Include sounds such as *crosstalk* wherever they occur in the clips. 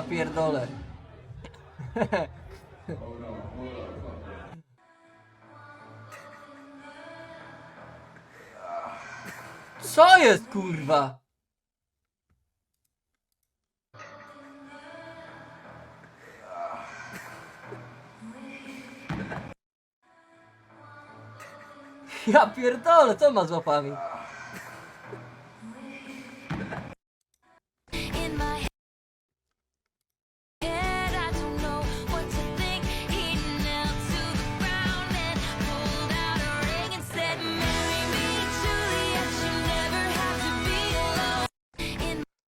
Ja pierdolę. Co jest kurwa? Ja pierdolę, co ma z łapami?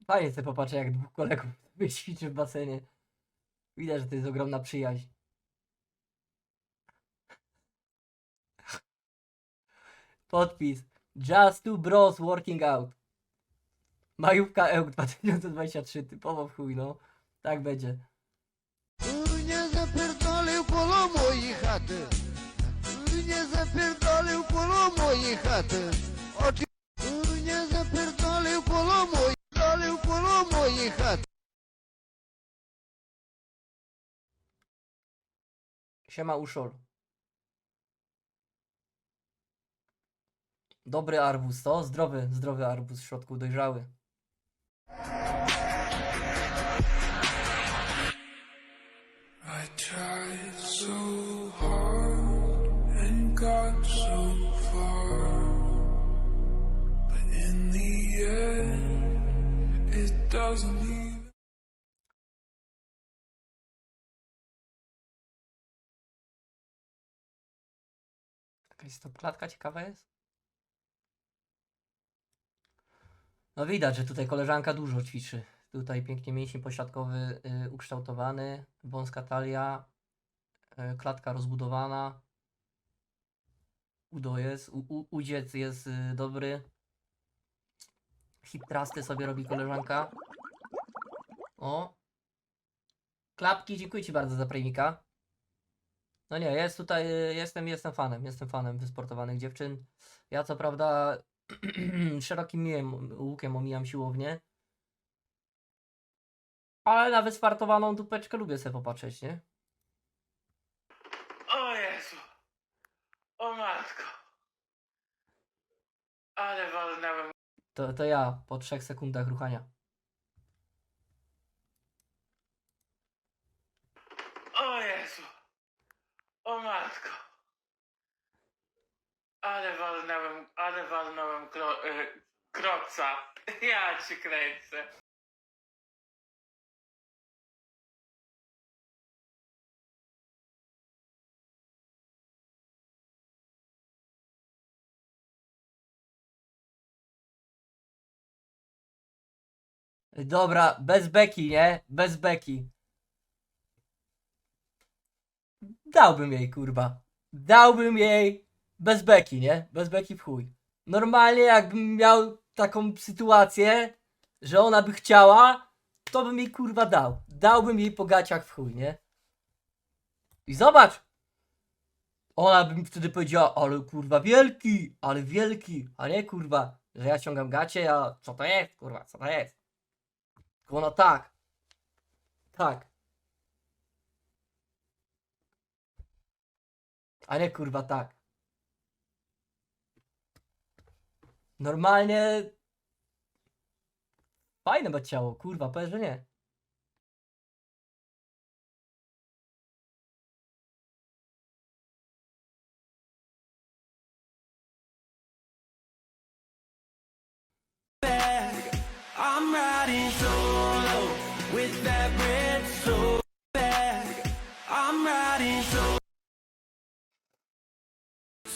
Fajnie sobie popatrzę, jak dwóch kolegów *laughs* sobie ćwiczy w basenie. Widać, że to jest ogromna przyjaźń. Podpis. Just two bros working out. Majówka EUK 2023. Typowo w chuj, no. Tak będzie. Nie zapierdolił koło mojej chaty. Nie zapierdolił koło mojej chaty. Mojej chaty. Siema Uszol. Dobry arbuz, to? Zdrowy, zdrowy arbuz w środku, dojrzały. I tried so Jakaś stopklatka ciekawa jest? No widać, że tutaj koleżanka dużo ćwiczy. Tutaj pięknie mięsień pośladkowy y, ukształtowany, wąska talia, y, klatka rozbudowana. Udo jest, u, u, udziec jest y, dobry. Hip trusty sobie robi koleżanka. O. Klapki, dziękuję Ci bardzo za premika. No nie, jest tutaj, jestem, jestem fanem, jestem fanem wysportowanych dziewczyn. Ja co prawda *clears throat* szerokim miłem, łukiem omijam siłownię. Ale na wyspartowaną dupeczkę lubię sobie popatrzeć, nie? O Jezu! O matko! Ale walnąłem. To, to ja po trzech sekundach ruchania. O Jezu! O matko! Ale walnąłem, ale walnąłem kro, y, Ja ci kręcę. Dobra, bez beki, nie? Bez beki. Dałbym jej, kurwa. Dałbym jej bez beki, nie? Bez beki w chuj. Normalnie jakbym miał taką sytuację, że ona by chciała, to bym jej kurwa dał. Dałbym jej po gaciach w chuj, nie? I zobacz! Ona by mi wtedy powiedziała, ale kurwa wielki, ale wielki, a nie kurwa, że ja ciągam gacie, a co to jest, kurwa, co to jest? Tylko ona tak. Tak. A nie kurwa tak. Normalnie. Fajne ma ciało, kurwa, powiedz, że nie.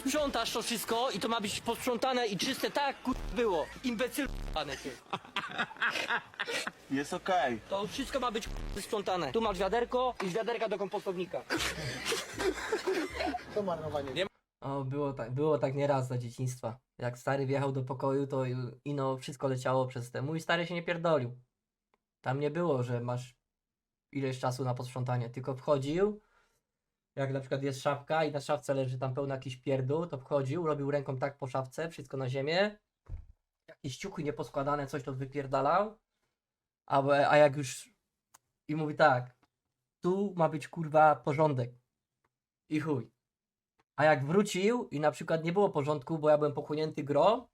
Sprzątasz to wszystko i to ma być posprzątane i czyste tak, jak kur... było. Imbecyl ty. Jest okej. To wszystko ma być kur- sprzątane. Tu masz wiaderko i z wiaderka do kompostownika. To marnowanie. O, było tak, było tak nieraz za dzieciństwa. Jak stary wjechał do pokoju, to i- ino wszystko leciało przez te. Mój stary się nie pierdolił. Tam nie było, że masz ileś czasu na posprzątanie, tylko wchodził. Jak na przykład jest szafka i na szafce leży tam pełno jakiś pierdół, to wchodził, robił ręką tak po szafce, wszystko na ziemię. Jakieś ciuchy nieposkładane, coś to wypierdalał. A, a jak już I mówi tak, tu ma być kurwa porządek. I chuj. A jak wrócił i na przykład nie było porządku, bo ja byłem pochłonięty gro,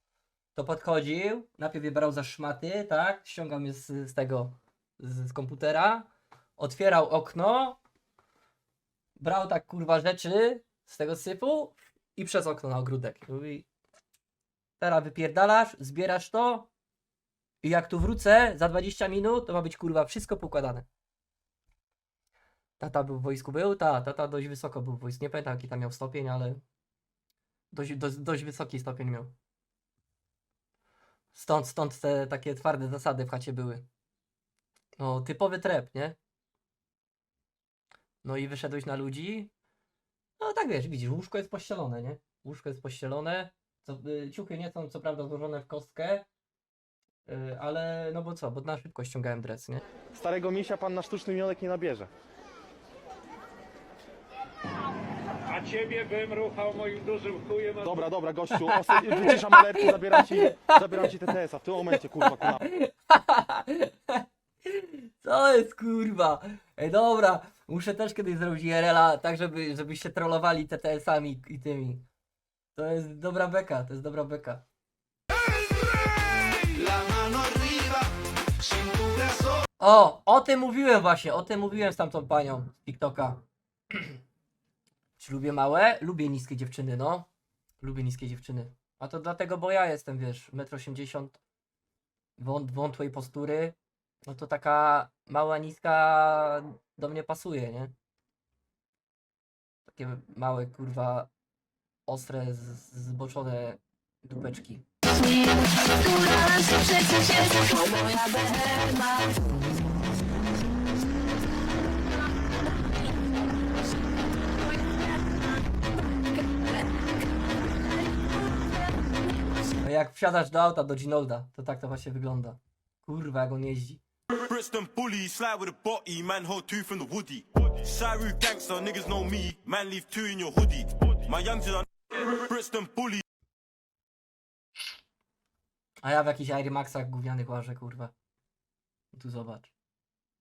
to podchodził, najpierw je brał za szmaty, tak, ściągał mnie z, z tego, z, z komputera, otwierał okno, brał tak kurwa rzeczy z tego sypu i przez okno na ogródek. Mówi, teraz wypierdalasz, zbierasz to i jak tu wrócę za 20 minut, to ma być kurwa wszystko pokładane. Tata był w wojsku, był? Ta, tata dość wysoko był w wojsku. Nie pamiętam jaki tam miał stopień, ale dość, dość, dość wysoki stopień miał. Stąd, stąd te takie twarde zasady w chacie były. No, typowy trep, nie? No i wyszedłeś na ludzi. No tak wiesz, widzisz, łóżko jest pościelone, nie? Łóżko jest pościelone. Co, y, ciuchy nie są co prawda złożone w kostkę, y, ale no bo co, bo na szybko ściągałem dres, nie? Starego misia pan na sztuczny miodek nie nabierze. A ciebie bym ruchał moim dużym chujem. a Dobra, dobra, gościu, osy- wyciszam zabieram ci, zabieram ci TTS-a. W tym momencie, kurwa, kuna. *laughs* Co jest kurwa? Ej dobra, muszę też kiedyś zrobić IRL-a tak, żeby, żebyście trollowali TTS-ami i tymi. To jest dobra beka, to jest dobra beka. O, o tym mówiłem właśnie, o tym mówiłem z tamtą panią z TikToka. Czy lubię małe? Lubię niskie dziewczyny, no. Lubię niskie dziewczyny. A to dlatego, bo ja jestem, wiesz, 1,80 m, wąt, wątłej postury. No to taka mała, niska do mnie pasuje, nie? Takie małe, kurwa, ostre, z- zboczone dupeczki. No jak wsiadasz do auta, do Ginolda, to tak to właśnie wygląda. Kurwa, jak on jeździ. Brixton bully, slide with a body, man hold two from the woody. Saru gangster, niggas know me, man leave two in your hoodie. My young's are Brixton bully, A ja w jakichś Air Maxach gównianych łażę, kurwa. Tu zobacz.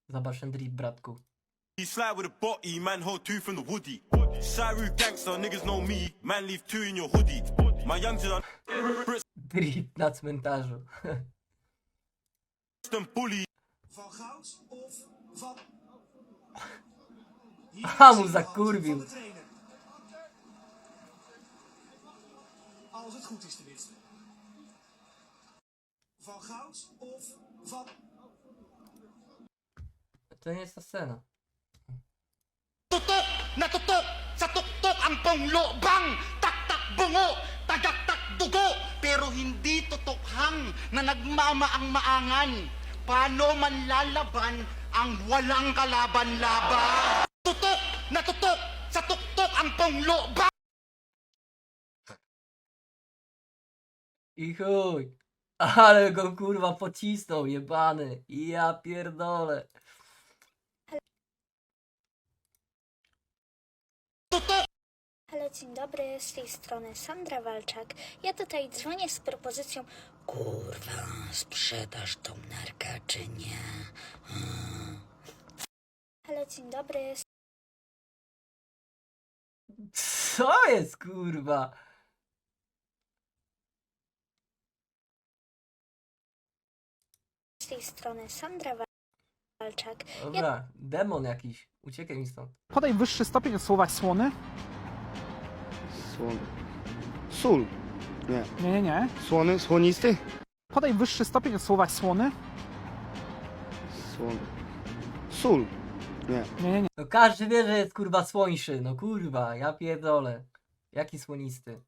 Zobacz ten drip, bratku. slide with a body, man hold two from the woody. Saru gangster, niggas know me, man leave two in your hoodie. My young's are Drip na cmentarzu. *laughs* Brixton bully, Van goud of van... A mu zakurwił. Als het goed is tenminste. Van goud of van... To nie jest ta scena. Tutok na tutok sa tuktok ang panglobang taktak bungo tagaktak dugo pero hindi tutokhang na nagmamaang maangan paano man lalaban ang walang kalaban-laban tutok na tutok sa tuktok ang panglobang I chuj. Ale go kurwa pocisnął, jebany. Ja pierdolę. Dzień dobry, z tej strony Sandra Walczak. Ja tutaj dzwonię z propozycją Kurwa, sprzedasz tą nerkę czy nie? Hmm. Halo, dzień dobry, Co jest kurwa? z tej strony Sandra Walczak. Dobra, demon jakiś. Uciekaj mi stąd. Podaj wyższy stopień od słowa słony. Słony. Sól. Nie. Nie, nie, nie. Słony, słonisty? Podaj wyższy stopień od słowa słony. Słony. Sól. Nie. Nie, nie, nie. No każdy wie, że jest kurwa słońszy. No kurwa, ja pierdolę. Jaki słonisty.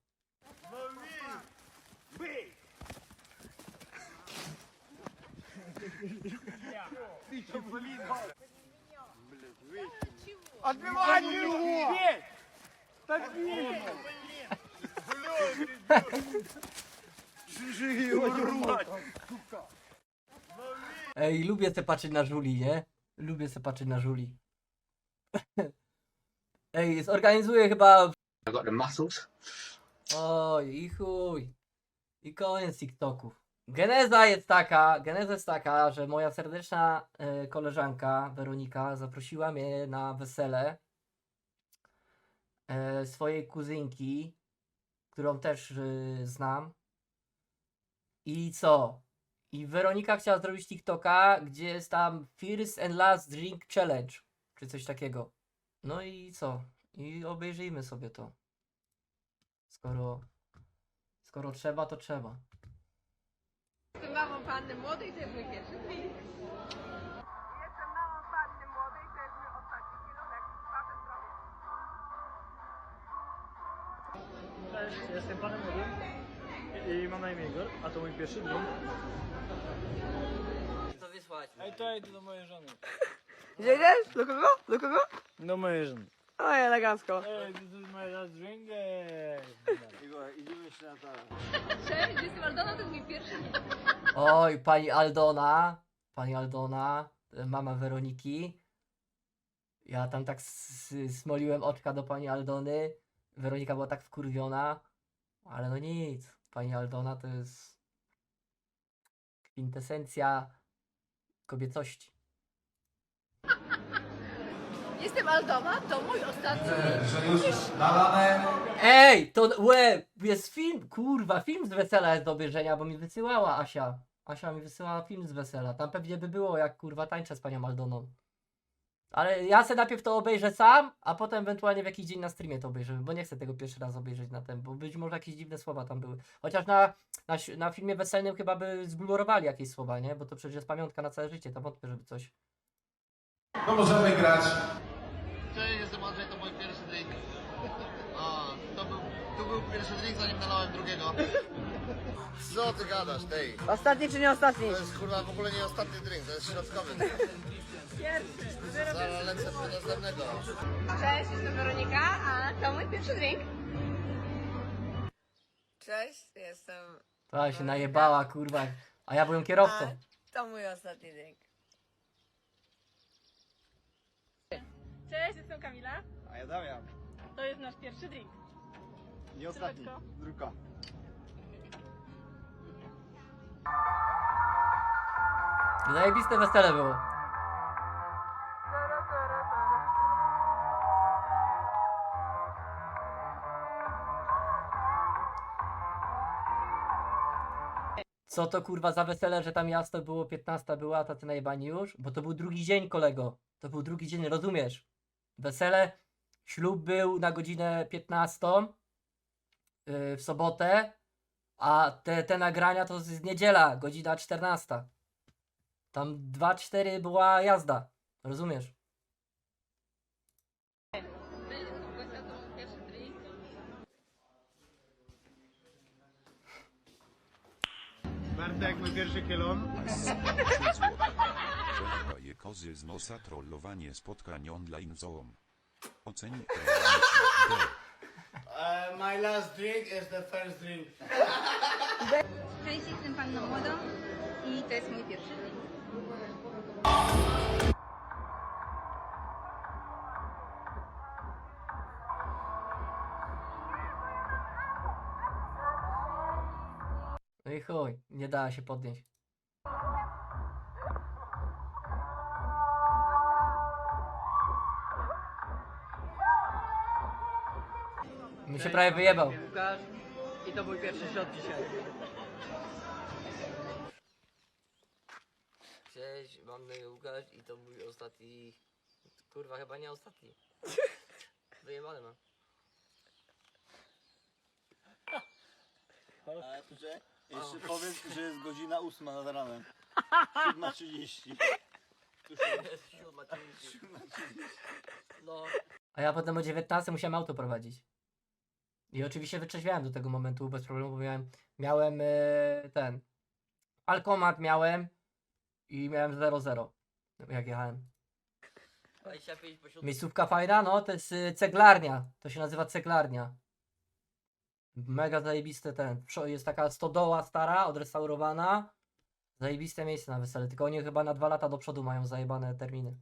Ej, lubię se patrzeć na żuli, nie? Lubię se patrzeć na żuli. *laughs* Ej, zorganizuję chyba... I got the muscles. Oj, i chuj. I koniec TikToków. Geneza jest taka, geneza jest taka, że moja serdeczna e, koleżanka Weronika zaprosiła mnie na wesele e, swojej kuzynki, którą też e, znam. I co? I Weronika chciała zrobić TikToka, gdzie jest tam First and Last Drink Challenge, czy coś takiego. No i co? I obejrzyjmy sobie to. Skoro, skoro trzeba, to trzeba. Jestem mamą panny młodej. Jestem panem młodym i mam na imię Igor, a to mój pierwszy drink. To wysłać. Ej, to idę do mojej żony. *laughs* Gdzie idziesz? Do kogo? Do kogo? Do mojej żony. Oj, elegancko. Ej, this is my last drink. Ej. Cześć, jestem Aldona, to jest mój pierwszy drink. Oj, pani Aldona, pani Aldona, e, mama Weroniki. Ja tam tak smoliłem oczka do pani Aldony. Weronika była tak wkurwiona, ale no nic. Pani Aldona to jest kwintesencja kobiecości. *laughs* Jestem Aldona, to mój ostatni Ej, to łe, jest film, kurwa, film z wesela jest do obejrzenia, bo mi wysyłała Asia. Asia mi wysyłała film z wesela. Tam pewnie by było, jak kurwa tańczę z panią Aldoną. Ale ja se najpierw to obejrzę sam, a potem ewentualnie w jakiś dzień na streamie to obejrzę, bo nie chcę tego pierwszy raz obejrzeć na ten, bo być może jakieś dziwne słowa tam były. Chociaż na, na, na filmie weselnym chyba by zblurowali jakieś słowa, nie? Bo to przecież jest pamiątka na całe życie, to wątpię, żeby coś. No możemy grać. Cześć, jestem Andrzej, to mój pierwszy drink. A, to był, pierwszy drink, zanim nalałem drugiego. Co ty gadasz, tej? Ostatni czy nie ostatni? To jest kurwa w ogóle nie ostatni drink, to jest środkowy drink. Pierwszy. Zaraz lecę po następnego. Cześć, jestem Weronika, a to mój pierwszy drink. Cześć, jestem... To się najebała, kurwa. A ja byłem kierowcą. to mój ostatni drink. Cześć, jestem Kamila. A ja Damian. To jest nasz pierwszy drink. Nie ostatni, druga. Zajebiste wesele było. Co to kurwa za wesele, że tam jasno było 15 była, a tacy najebani już? Bo to był drugi dzień, kolego. To był drugi dzień, rozumiesz? Wesele, ślub był na godzinę 15 yy, w sobotę, a te, te nagrania to z niedziela, godzina 14. Tam 2-4 była jazda. Rozumiesz? Bartek, mój pierwszy kielon. Żona daje kozy z nosa trollowanie spotkań online zoom. *laughs* Oceń my last drink is the first drink. Cześć, jestem panną młodą i to jest mój pierwszy drink. No i chuj, nie dała się podnieść. Mi się prawie wyjebał. Łukasz i to mój pierwszy shot dzisiaj. Cześć, mam na Łukasz i to mój ostatni... Kurwa, chyba nie ostatni. *laughs* Wyjebane mam. Jeszcze powiedz, że jest godzina 8 nad ranem. 7.30. No. A ja potem o 19 musiałem auto prowadzić. I oczywiście wytrzeźwiałem do tego momentu bez problemu, bo miałem, miałem e, ten, alkomat miałem i miałem 0-0, jak jechałem. 25 pośród... Miejscówka fajna, no to jest y, ceglarnia, to się nazywa ceglarnia. Mega zajebiste ten, jest taka stodoła stara, odrestaurowana. Zajebiste miejsce na wesele, tylko oni chyba na dwa lata do przodu mają zajebane terminy.